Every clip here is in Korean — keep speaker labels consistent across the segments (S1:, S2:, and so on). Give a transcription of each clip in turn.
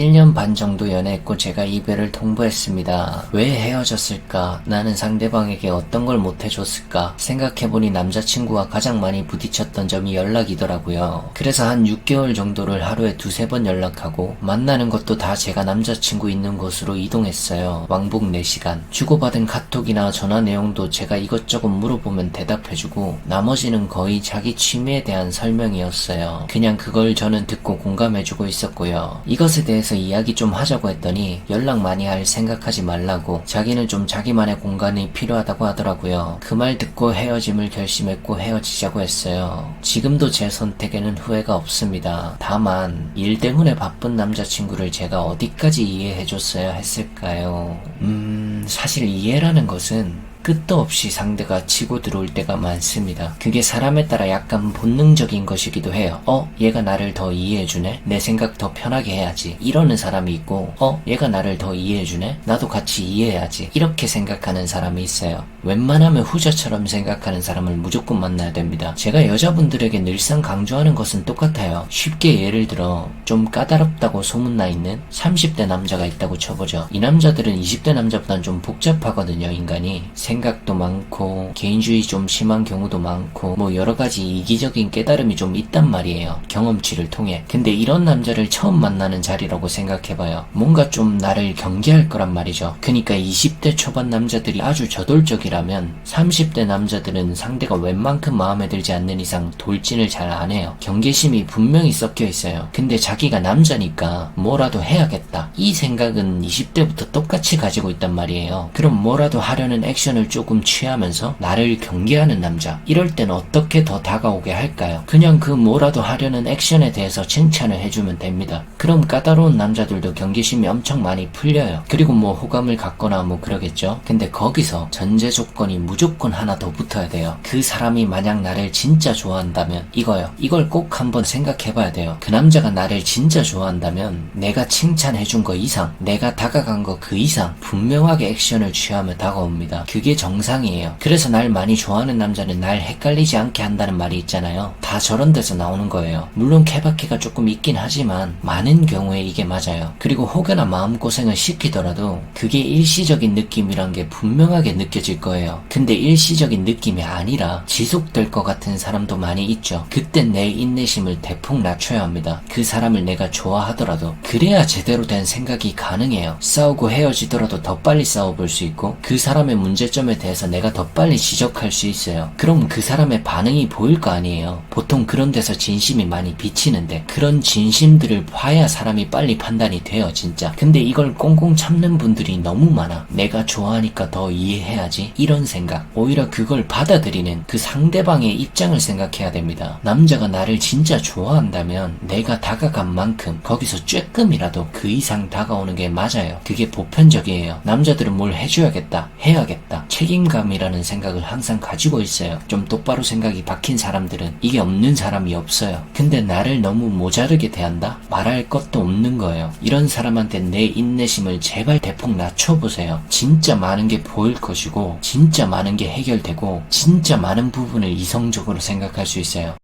S1: 1년 반 정도 연애했고 제가 이별을 통보했습니다. 왜 헤어졌을까? 나는 상대방에게 어떤 걸 못해줬을까? 생각해보니 남자친구와 가장 많이 부딪혔던 점이 연락이더라고요. 그래서 한 6개월 정도를 하루에 두세 번 연락하고 만나는 것도 다 제가 남자친구 있는 곳으로 이동했어요. 왕복 4시간. 주고받은 카톡이나 전화 내용도 제가 이것저것 물어보면 대답해주고 나머지는 거의 자기 취미에 대한 설명이었어요. 그냥 그걸 저는 듣고 공감해주고 있었고요. 이것에 대해서 이야기 좀 하자고 했더니 연락 많이 할 생각하지 말라고 자기는 좀 자기만의 공간이 필요하다고 하더라고요. 그 말 듣고 헤어짐을 결심했고 헤어지자고 했어요. 지금도 제 선택에는 후회가 없습니다. 다만 일 때문에 바쁜 남자친구를 제가 어디까지 이해해줬어야 했을까요? 음, 사실 이해라는 것은 끝도 없이 상대가 치고 들어올 때가 많습니다. 그게 사람에 따라 약간 본능적인 것이기도 해요. 어, 얘가 나를 더 이해해주네? 내 생각 더 편하게 해야지. 이러는 사람이 있고, 어, 얘가 나를 더 이해해주네? 나도 같이 이해해야지. 이렇게 생각하는 사람이 있어요. 웬만하면 후자처럼 생각하는 사람을 무조건 만나야 됩니다. 제가 여자분들에게 늘상 강조하는 것은 똑같아요. 쉽게 예를 들어, 좀 까다롭다고 소문나 있는 30대 남자가 있다고 쳐보죠. 이 남자들은 20대 남자보단 좀 복잡하거든요, 인간이. 생각도 많고 개인주의 좀 심한 경우도 많고 뭐 여러 가지 이기적인 깨달음이 좀 있단 말이에요. 경험치를 통해. 근데 이런 남자를 처음 만나는 자리라고 생각해봐요. 뭔가 좀 나를 경계할 거란 말이죠. 그니까 20대 초반 남자들이 아주 저돌적이라면 30대 남자들은 상대가 웬만큼 마음에 들지 않는 이상 돌진을 잘 안 해요. 경계심이 분명히 섞여 있어요. 근데 자기가 남자니까 뭐라도 해야겠다. 이 생각은 20대부터 똑같이 가지고 있단 말이에요. 그럼 뭐라도 하려는 액션을 조금 취하면서 나를 경계하는 남자. 이럴 땐 어떻게 더 다가오게 할까요? 그냥 그 뭐라도 하려는 액션에 대해서 칭찬을 해주면 됩니다. 그럼 까다로운 남자들도 경계심이 엄청 많이 풀려요. 그리고 뭐 호감을 갖거나 뭐 그러겠죠. 근데 거기서 전제 조건이 무조건 하나 더 붙어야 돼요. 그 사람이 만약 나를 진짜 좋아한다면 이거요. 이걸 꼭 한번 생각해봐야 돼요. 그 남자가 나를 진짜 좋아한다면 내가 칭찬해준 거 이상, 내가 다가간 거 그 이상 분명하게 액션을 취하며 다가옵니다. 그게 정상이에요. 그래서 날 많이 좋아하는 남자는 날 헷갈리지 않게 한다는 말이 있잖아요. 다 저런 데서 나오는 거예요. 물론 케바케가 조금 있긴 하지만 많은 경우에 이게 맞아요. 그리고 혹여나 마음고생을 시키더라도 그게 일시적인 느낌이란 게 분명하게 느껴질 거예요. 근데 일시적인 느낌이 아니라 지속될 것 같은 사람도 많이 있죠. 그땐 내 인내심을 대폭 낮춰야 합니다. 그 사람을 내가 좋아하더라도 그래야 제대로 된 생각이 가능해요. 싸우고 헤어지더라도 더 빨리 싸워볼 수 있고 그 사람의 문제점에 대해서 내가 더 빨리 지적할 수 있어요. 그럼 그 사람의 반응이 보일 거 아니에요. 보통 그런 데서 진심이 많이 비치는데 그런 진심들을 봐야 사람이 빨리 판단이 돼요, 진짜. 근데 이걸 꽁꽁 참는 분들이 너무 많아. 내가 좋아하니까 더 이해해야지. 이런 생각. 오히려 그걸 받아들이는 그 상대방의 입장을 생각해야 됩니다. 남자가 나를 진짜 좋아한다면 내가 다가간 만큼 거기서 쬐끔이라도 그 이상 다가오는 게 맞아요. 그게 보편적이에요. 남자들은 뭘 해줘야겠다, 해야겠다. 책임감이라는 생각을 항상 가지고 있어요. 좀 똑바로 생각이 박힌 사람들은 이게 없는 사람이 없어요. 근데 나를 너무 모자르게 대한다? 말할 것도 없는 거예요. 이런 사람한테 내 인내심을 제발 대폭 낮춰보세요. 진짜 많은 게 보일 것이고, 진짜 많은 게 해결되고, 진짜 많은 부분을 이성적으로 생각할 수 있어요.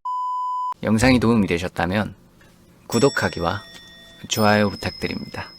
S1: 영상이 도움이 되셨다면 구독하기와 좋아요 부탁드립니다.